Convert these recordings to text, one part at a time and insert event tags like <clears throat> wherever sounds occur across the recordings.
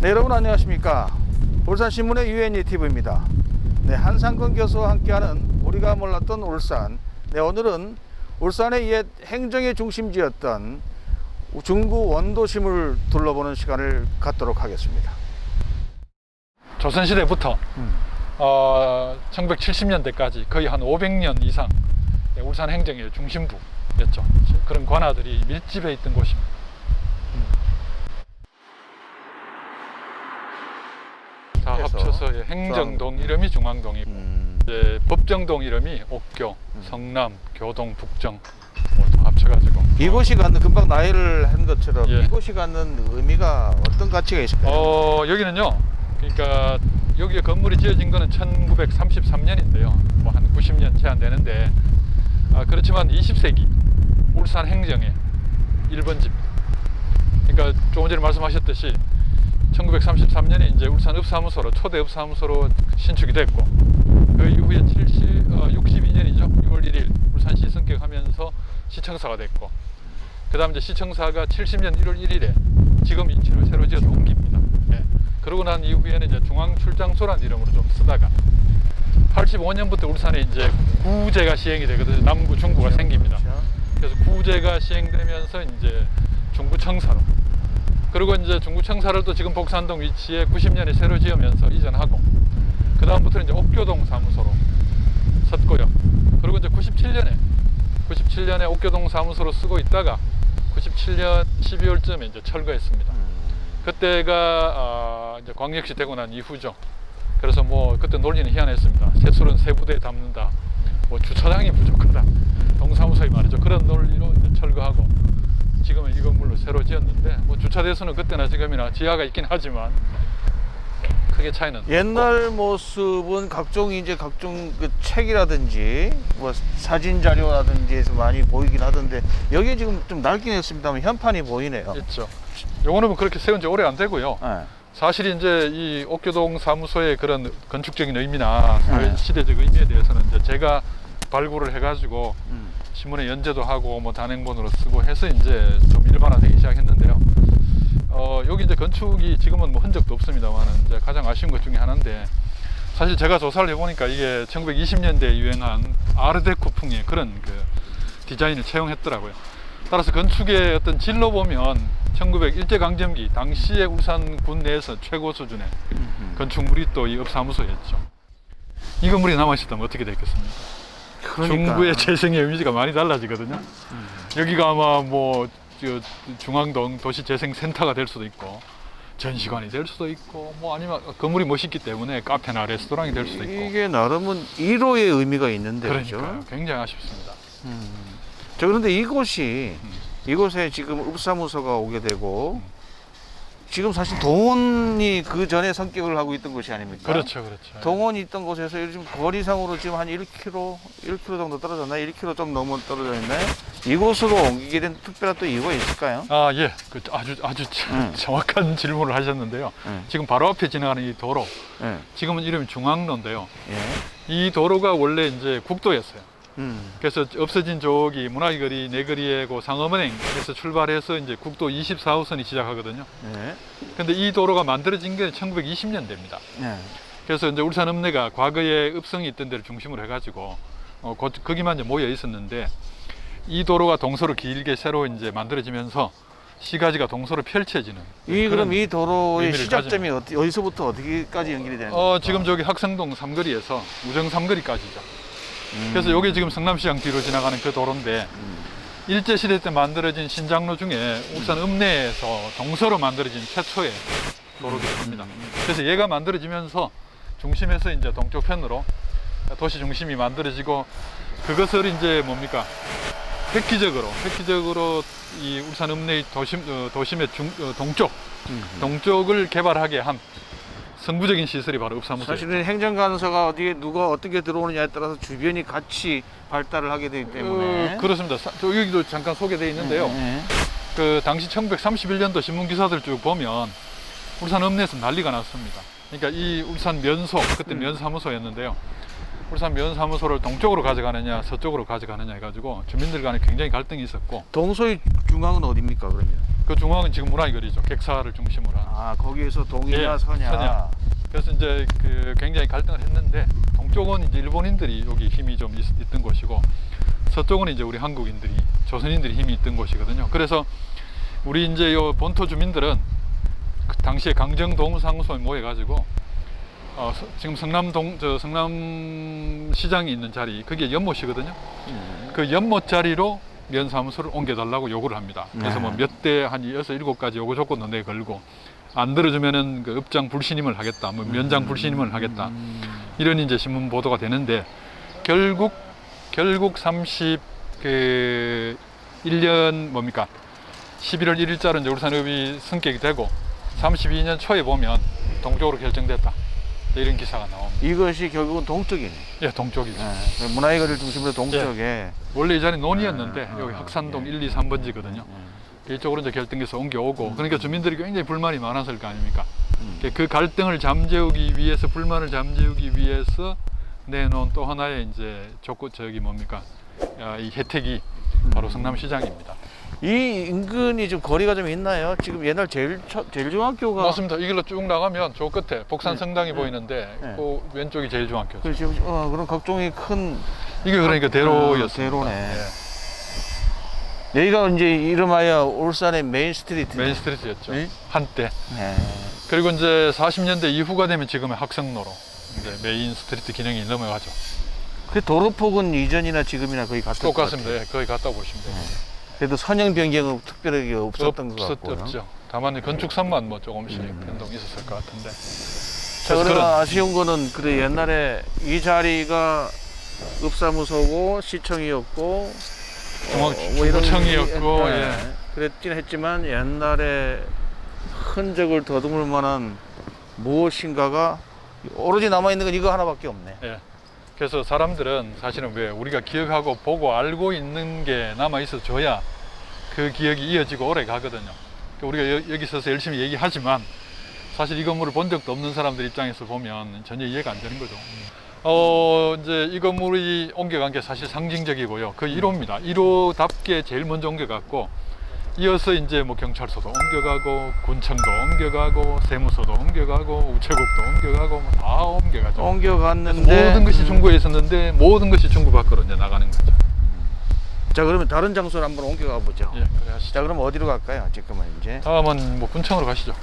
네, 여러분 안녕하십니까? 울산신문의 유엔이 TV입니다. 네, 한상근 교수와 함께하는 우리가 몰랐던 울산. 네, 오늘은 울산의 옛 행정의 중심지였던 중구 원도심을 둘러보는 시간을 갖도록 하겠습니다. 조선시대부터 음. 어, 1970년대까지 거의 한 500년 이상 울산 행정의 중심부였죠. 그런 관아들이 밀집해 있던 곳입니다. 다 합쳐서 예, 행정동 이름이 중앙동이고 음, 이제 법정동 이름이 옥교, 성남, 교동, 북정 뭐다 합쳐가지고 이곳이 갖는 금방 나이를 한 것처럼 예. 이곳이 갖는 의미가 어떤 가치가 있을까요? 어 여기는요. 그러니까 여기 건물이 지어진 거는 1933년인데요. 뭐 한 90년 채 안 되는데 아, 그렇지만 20세기 울산 행정의 1번지입니다. 그러니까 조금 전에 말씀하셨듯이 1933년에 이제 울산 읍사무소로 초대 읍사무소로 신축이 됐고 그 이후에 70, 어, 62년이죠. 6월 1일 울산시 승격하면서 시청사가 됐고 그 다음 이제 시청사가 70년 1월 1일에 지금 위치를 새로 지어서 옮깁니다. 예. 그러고 난 이후에는 이제 중앙출장소란 이름으로 좀 쓰다가 85년부터 울산에 이제 구제가 시행이 되거든요. 남구 중구가 생깁니다. 그렇죠. 그래서 구제가 시행되면서 이제 중구청사로 그리고 이제 중구청사를 또 지금 복산동 위치에 90년에 새로 지으면서 이전하고 그 다음부터는 이제 옥교동 사무소로 섰고요. 그리고 이제 97년에 97년에 옥교동 사무소로 쓰고 있다가 97년 12월쯤에 이제 철거했습니다. 음. 그때가 아, 이제 광역시 되고 난 이후죠. 그래서 뭐 그때 논리는 희한했습니다. 세술은 세 부대에 담는다. 뭐 주차장이 부족하다. 동사무소에 말이죠. 그런 논리로 이제 철거하고 지금은 이 건물로 새로 지었는데 뭐 주차 대수는 그때나 지금이나 지하가 있긴 하지만 크게 차이는 옛날 모습은 각종 이제 각종 그 책이라든지 뭐 사진 자료라든지에서 많이 보이긴 하던데 여기 지금 좀 낡긴 했습니다만 현판이 보이네요. 없고 있죠. 요거는 뭐 그렇게 세운 지 오래 안 되고요. 네. 사실 이제 이 옥교동 사무소의 그런 건축적인 의미나 사회 네. 시대적 의미에 대해서는 이제 제가 발굴을 해가지고 음. 신문에 연재도 하고 뭐 단행본으로 쓰고 해서 이제 좀 일반화되기 시작했는데요. 어, 여기 이제 건축이 지금은 뭐 흔적도 없습니다만은 이제 가장 아쉬운 것 중에 하나인데 사실 제가 조사를 해보니까 이게 1920년대에 유행한 아르데코풍의 그런 그 디자인을 채용했더라고요. 따라서 건축의 어떤 질로 보면 1900 일제강점기 당시에 울산군 내에서 최고 수준의 음. 건축물이 또이 읍사무소였죠. 이 건물이 남아있었다면 어떻게 됐겠습니까? 그러니까. 중구의 재생의 이미지가 많이 달라지거든요. 여기가 아마 뭐 저, 중앙동 도시 재생 센터가 될 수도 있고 전시관이 될 수도 있고 뭐 아니면 건물이 멋있기 때문에 카페나 레스토랑이 될 수도 있고 이게 나름은 1호의 의미가 있는데 그러니까요. 굉장히 아쉽습니다. 음. 저 그런데 이곳이 음. 이곳에 지금 읍사무소가 오게 되고 지금 사실 동원이 그 전에 성격을 하고 있던 곳이 아닙니까? 그렇죠, 그렇죠. 동원이 있던 곳에서 요즘 거리상으로 지금 한 1km, 1km 정도 떨어졌나요? 1km 좀 넘어 떨어져 있나요? 이곳으로 옮기게 된 특별한 또 이유가 있을까요? 아 예, 그 아주 아주 참 음. 정확한 <laughs> 질문을 하셨는데요. 예, 지금 바로 앞에 지나가는 이 도로, 예, 지금은 이름이 중앙로인데요. 예. 이 도로가 원래 이제 국도였어요. 음, 그래서 없어진 쪽이 문화거리, 내거리에 고 상업은행에서 출발해서 이제 국도 24호선이 시작하거든요. 예, 근데 이 도로가 만들어진 게 1920년대입니다. 예. 그래서 이제 울산 읍내가 과거에 읍성이 있던 데를 중심으로 해가지고 어, 거, 거기만 이제 모여 있었는데 이 도로가 동서로 길게 새로 이제 만들어지면서 시가지가 동서로 펼쳐지는. 이 그럼 이 도로의 시작점이 어디, 어디서부터 어디까지 연결이 되는 어? 지금 저기 학생동 삼거리에서 우정 삼거리까지죠. 음, 그래서 여기 지금 성남시장 뒤로 지나가는 그 도로인데 음, 일제 시대 때 만들어진 신장로 중에 울산 읍내에서 동서로 만들어진 최초의 도로입니다. 그래서 얘가 만들어지면서 중심에서 이제 동쪽 편으로 도시 중심이 만들어지고 그것을 이제 뭡니까 획기적으로 획기적으로 이 울산 읍내의 도심 어, 도심의 중, 어, 동쪽 음. 동쪽을 개발하게 한 성부적인 시설이 바로 읍사무소예요. 사실은 행정관서가 어디에 누가 어떻게 들어오느냐에 따라서 주변이 같이 발달을 하게 되기 때문에 어, 그렇습니다. 사- 저 여기도 잠깐 소개되어 있는데요. 예, 예. 그 당시 1931년도 신문 기사들 쭉 보면 울산 읍내에서 난리가 났습니다. 그러니까 이 울산 면소 그때 음. 면사무소였는데요. 울산 면사무소를 동쪽으로 가져가느냐 서쪽으로 가져가느냐 해가지고 주민들 간에 굉장히 갈등이 있었고 동서의 중앙은 어디입니까 그러면? 그 중앙은 지금 문화이거리죠. 객사를 중심으로 한. 아 거기에서 동이냐 예, 서냐. 서냐. 그래서 이제 그 굉장히 갈등을 했는데 동쪽은 이제 일본인들이 여기 힘이 좀 있, 던 곳이고 서쪽은 이제 우리 한국인들이 조선인들이 힘이 있던 곳이거든요. 그래서 우리 이제 요 본토 주민들은 그 당시에 강정동사무소에 모여 가지고 어, 서- 지금 성남동 저 성남 시장이 있는 자리 그게 연못이거든요. 음. 그 연못 자리로 면사무소를 옮겨달라고 요구를 합니다. 그래서 네. 뭐몇 대 한 여섯 일곱 가지 요구 조건도 내 걸고 안 들어주면은 그 읍장 불신임을 하겠다, 뭐 면장 불신임을 하겠다 음. 이런 이제 신문 보도가 되는데 결국 결국 30그 1년 뭡니까 11월 1일자로 이제 울산읍이 승격이 되고 32년 초에 보면 동쪽으로 결정됐다 이런 기사가 나옵니다. 이것이 결국은 동쪽이네. 예, 동쪽이죠. 예. 문화의거리를 중심으로 동쪽에. 원래 이 자리 논이었는데 아, 여기 아, 학산동 예. 1, 2, 3번지거든요. 이쪽으로 이제 결등해서 옮겨오고 그러니까 주민들이 굉장히 불만이 많았을 거 아닙니까? 음. 그 갈등을 잠재우기 위해서 불만을 잠재우기 위해서 내놓은 또 하나의 이제 조건 저기 뭡니까? 아, 이 혜택이 바로 성남시장입니다. 이 인근이 좀 거리가 좀 있나요? 지금 옛날 제일 제일 중학교가 맞습니다. 이 길로 쭉 나가면 저 끝에 복산 네. 성당이 네. 보이는데 네. 그 왼쪽이 제일 중학교죠. 그 지금 어, 그런 각종이 큰 이게 그러니까 대로였습니다. 대로네. 예. 여기가 이제 이름하여 울산의 메인 스트리트. 메인 스트리트였죠. 네? 한때. 네. 그리고 이제 40년대 이후가 되면 지금의 학생로로 이제 메인 스트리트 기능이 넘어가죠. 그 도로폭은 이전이나 지금이나 거의 같을 것 똑같습니다. 예, 거의 같다고 보시면 돼요. 그래도 선형 변경은 특별하게 없었던 것 없었- 같고요. 없죠. 다만 건축선만 뭐 조금씩 음. 변동이 있었을 것 같은데. 자, 그래서 그러나 그런- 아쉬운 거는 그래 옛날에 이 자리가 읍사무소고 시청이었고 중앙 뭐 이런 중구청이었고, 예, 예. 그랬긴 했지만 옛날에 흔적을 더듬을 만한 무엇인가가 오로지 남아 있는 건 이거 하나밖에 없네. 예. 그래서 사람들은 사실은 왜 우리가 기억하고 보고 알고 있는 게 남아 있어 줘야 그 기억이 이어지고 오래 가거든요. 그러니까 우리가 여, 여기 서서 열심히 얘기하지만 사실 이 건물을 본 적도 없는 사람들 입장에서 보면 전혀 이해가 안 되는 거죠. 어, 이제 이 건물이 옮겨간 게 사실 상징적이고요. 그 1호입니다. 1호답게 제일 먼저 옮겨갔고 이어서 이제 뭐 경찰서도 옮겨가고 군청도 옮겨가고 세무서도 옮겨가고 우체국도 옮겨가고 뭐 다 옮겨가죠. 그래서 옮겨갔는데 모든 것이 음, 중구에 있었는데 모든 것이 중구 밖으로 이제 나가는 거죠. 자 그러면 다른 장소로 한번 옮겨가 보죠. 예, 그래 하시죠. 자 그럼 어디로 갈까요? 지금은 이제 다음은 뭐 군청으로 가시죠.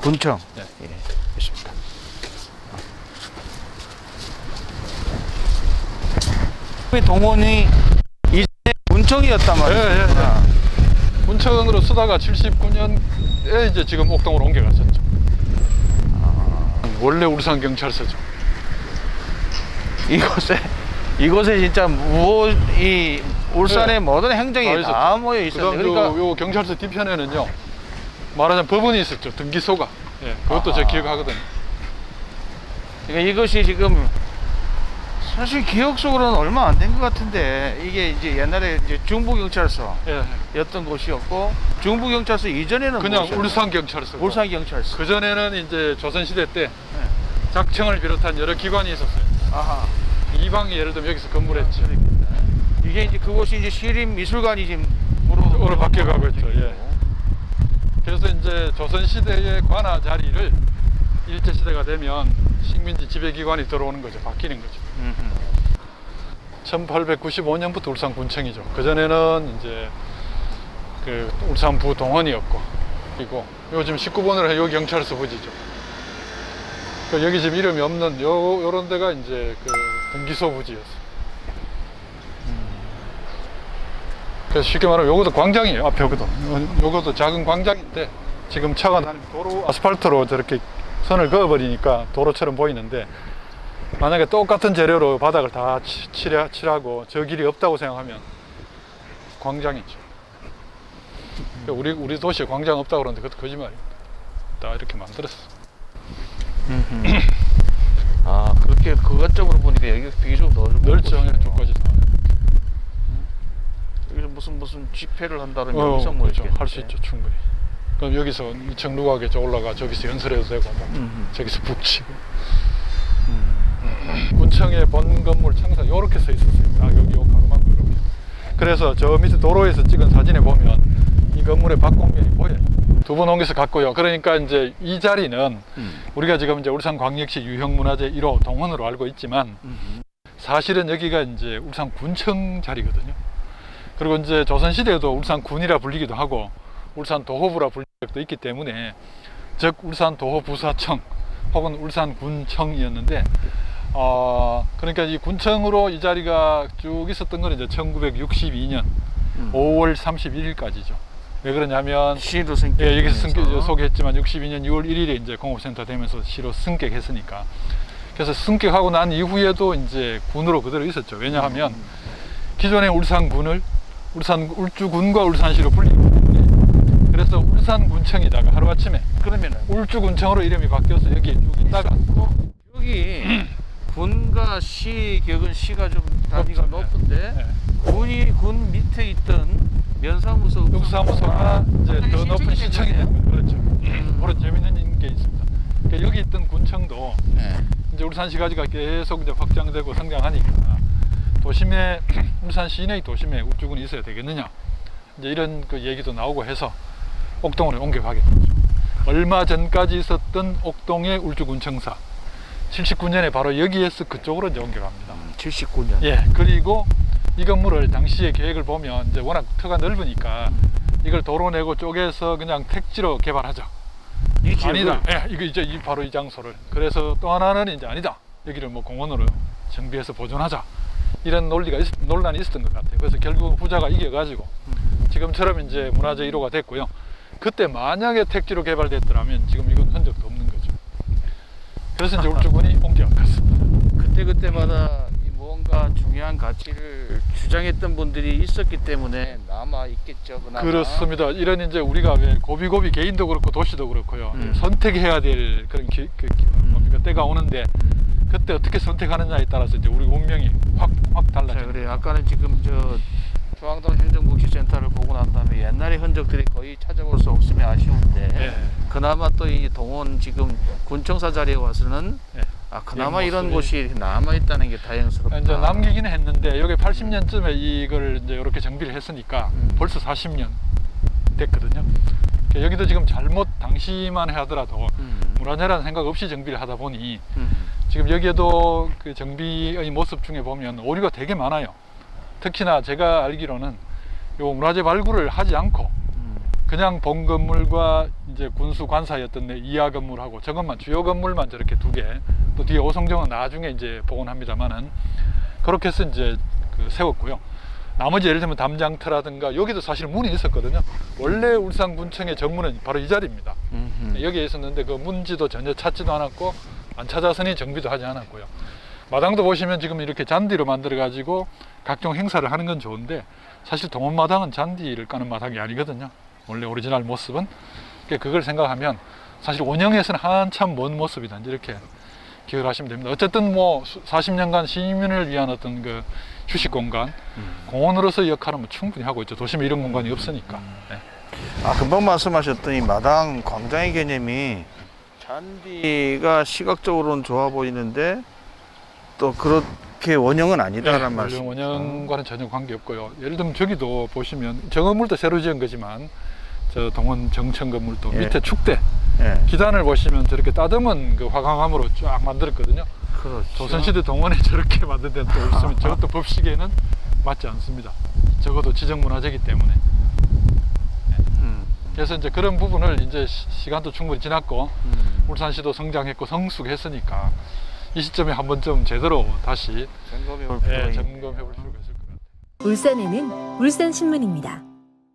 군청. 네. 예, 됐습니다. 이 동원이 이제 군청이었단 말이에요. 예, 예, 예. 아, 군청으로 쓰다가 79년에 이제 지금 옥동으로 옮겨갔었죠. 원래 울산 경찰서죠. 이곳에 이곳에 진짜 무이 울산의 네. 모든 행정이 다 다. 모여 그다음 그러니까 요, 요 경찰서 뒤편에는요. 말하자면 법원이 있었죠. 등기소가. 예, 그것도 제가 아하. 기억하거든요. 그러니까 이것이 지금 사실 기억 속으로는 얼마 안 된 것 같은데 이게 이제 옛날에 이제 중부경찰서였던 예, 곳이었고 중부경찰서 이전에는 그냥 무엇이었나요? 울산 경찰서. 울산 경찰서. 그 전에는 이제 조선 시대 때 네. 작청을 비롯한 여러 기관이 있었어요. 아하. 이방이 예를 들면 여기서 근무했죠. 이게 이제 그곳이 이제 시립미술관이 지금 으로 바뀌어 가고 있죠. 예. 그래서 이제 조선 시대의 관아 자리를 일제 시대가 되면 식민지 지배 기관이 들어오는 거죠. 바뀌는 거죠. 1895년부터 울산 군청이죠. 그 전에는 이제 그 울산 부 동원이었고, 그리고 요즘 19번으로 해 여기 경찰서 부지죠. 그 여기 지금 이름이 없는 요 요런 데가 이제 그 등기소 부지였어. 그래서 쉽게 말하면 요것도 광장이에요. 앞에. 요- 요것도 작은 광장인데 지금 차가 다니면 도로 아스팔트로 저렇게 선을 그어버리니까 도로처럼 보이는데 만약에 똑같은 재료로 바닥을 다 칠하, 칠하고 저 길이 없다고 생각하면 광장이죠. 그러니까 우리 우리 도시에 광장 없다고 그러는데 그것도 거짓말입니다. 다 이렇게 만들었어. 아 그렇게 그것적으로 보니까 여기가 비교적 넓은 넓죠. 곳이네요. 쪽까지 다. 여기서 무슨 무슨 집회를 한다는 어, 뭐 그렇죠. 이렇게 할수 있죠. 충분히. 그럼 여기서 2층 누각에 올라가 저기서 연설해도 되고 뭐 음. 저기서 북 치고 군청의 본 건물 청사 요렇게 서 있었어요. 아 여기 요 가로막고 이렇게. 그래서 저 밑에 도로에서 찍은 사진에 보면 이 건물의 박공면이 보여요. 두 번 옮겨서 갔고요. 그러니까 이제 이 자리는 음. 우리가 지금 이제 울산광역시 유형문화재 1호 동원으로 알고 있지만 음. 사실은 여기가 이제 울산군청 자리거든요. 그리고 이제 조선시대에도 울산군이라 불리기도 하고 울산도호부라 불린 적도 있기 때문에 즉 울산도호부사청 혹은 울산군청이었는데 어 그러니까 이 군청으로 이 자리가 쭉 있었던 건 이제 1962년 음. 5월 31일까지죠. 왜 그러냐면 시도 승격. 예, 여기서 승격 소개했지만 62년 6월 1일에 이제 공업센터 되면서 시로 승격했으니까. 그래서 승격하고 난 이후에도 이제 군으로 그대로 있었죠. 왜냐하면 기존의 울산군을 울산 울주군과 울산시로 때문에 그래서 울산군청이다가 하루아침에 그러면은 울주군청으로 이름이 바뀌어서 여기에 쭉 있다가 여기 군과 시 격은 시가 좀 단위가 높죠. 높은데 예, 군이 군 밑에 있던 면사무소 육사무소가 이제 더 높은 시청이 거예요. 그렇죠. 음. 그런 재밌는 게 있습니다. 그러니까 여기 있던 군청도 네. 이제 울산시가지가 계속 이제 확장되고 성장하니까 도심에 <clears throat> 울산 시내의 도심에 울주군이 있어야 되겠느냐 이제 이런 그 얘기도 나오고 해서 옥동으로 옮겨가게 됐죠. 얼마 전까지 있었던 옥동의 울주군청사 79년에 바로 여기에서 그쪽으로 이제 옮겨갑니다. 79년. 예, 그리고 이 건물을 당시의 계획을 보면 이제 워낙 터가 넓으니까 이걸 도로 내고 쪼개서 그냥 택지로 개발하자. 이 아니다. 예, 이거 이제 이 바로 이 장소를. 그래서 또 하나는 이제 아니다. 여기를 뭐 공원으로 정비해서 보존하자. 이런 논리가 있, 논란이 있었던 것 같아요. 그래서 결국 후자가 이겨가지고 지금처럼 이제 문화재 1호가 됐고요. 그때 만약에 택지로 개발됐더라면 지금 이건 흔적도. 그래서 이제 울주군이 옮겨갔습니다. 그때 그때마다 이 뭔가 중요한 가치를 주장했던 분들이 있었기 때문에 남아 있겠죠. 그나마. 그렇습니다. 이런 이제 우리가 왜 고비고비 개인도 그렇고 도시도 그렇고요. 음. 선택해야 될 그런 기, 그, 기- 뭡니까 때가 오는데 그때 어떻게 선택하느냐에 따라서 이제 우리 운명이 확확 자, 달라져요. 그래 아까는 지금 저 중앙동 행정복지센터를 보고 난 다음에 옛날의 흔적들이 거의 찾아볼 수 없으면 아쉬운데 예. 그나마 또 이 동원 지금 군청사 자리에 와서는 예. 아 그나마 이 이런 곳이 남아 있다는 게 다행스럽다. 이제 남기기는 했는데 여기 80년쯤에 이걸 이제 이렇게 정비를 했으니까 음. 벌써 40년 됐거든요. 그러니까 여기도 지금 잘못 당시만 하더라도 음, 문화재라는 생각 없이 정비를 하다 보니 음, 지금 여기에도 그 정비의 모습 중에 보면 오류가 되게 많아요. 특히나 제가 알기로는 요 문화재 발굴을 하지 않고 음. 그냥 본 건물과 이제 군수 관사였던 내 이하 건물하고 저것만 주요 건물만 저렇게 두 개, 또 뒤에 오성정은 나중에 이제 복원합니다만은 그렇게 해서 이제 그 세웠고요. 나머지 예를 들면 담장터라든가 여기도 사실 문이 있었거든요. 원래 울산 군청의 정문은 바로 이 자리입니다. 음, 여기에 있었는데 그 문지도 전혀 찾지도 않았고 안 찾아서니 정비도 하지 않았고요. 마당도 보시면 지금 이렇게 잔디로 만들어 가지고 각종 행사를 하는 건 좋은데 사실 동원 마당은 잔디를 까는 마당이 아니거든요. 원래 오리지널 모습은 그러니까 그걸 생각하면 사실 원형에서는 한참 먼 모습이다 이렇게 기억을 하시면 됩니다. 어쨌든 뭐 40년간 시민을 위한 어떤 그 휴식 공간, 음. 공원으로서 역할은 뭐 충분히 하고 있죠. 도심에 이런 공간이 없으니까. 네. 아 금방 말씀하셨던 이 마당 광장의 개념이 잔디가 시각적으로는 좋아 보이는데 또 그렇게 원형은 아니다라는 네, 말씀. 원형과는 전혀 관계 없고요. 예를 들면 저기도 보시면 저 건물도 새로 지은 거지만 저 동원 정청 건물도 예. 밑에 축대 예, 기단을 보시면 저렇게 따듬은 그 화강암으로 쫙 만들었거든요. 그렇죠. 조선시대 동원에 <laughs> 저렇게 만든 데는 또 없으면 저것도 <laughs> 법식에는 맞지 않습니다. 적어도 지정문화재이기 때문에. 음, 그래서 이제 그런 부분을 이제 시- 시간도 충분히 지났고 음. 울산시도 성장했고 성숙했으니까 이 시점에 한 번쯤 제대로 다시 점검해 볼 예, 필요가 있 점검해 볼 필요가 있을 것 같아요. 울산에는 울산신문입니다.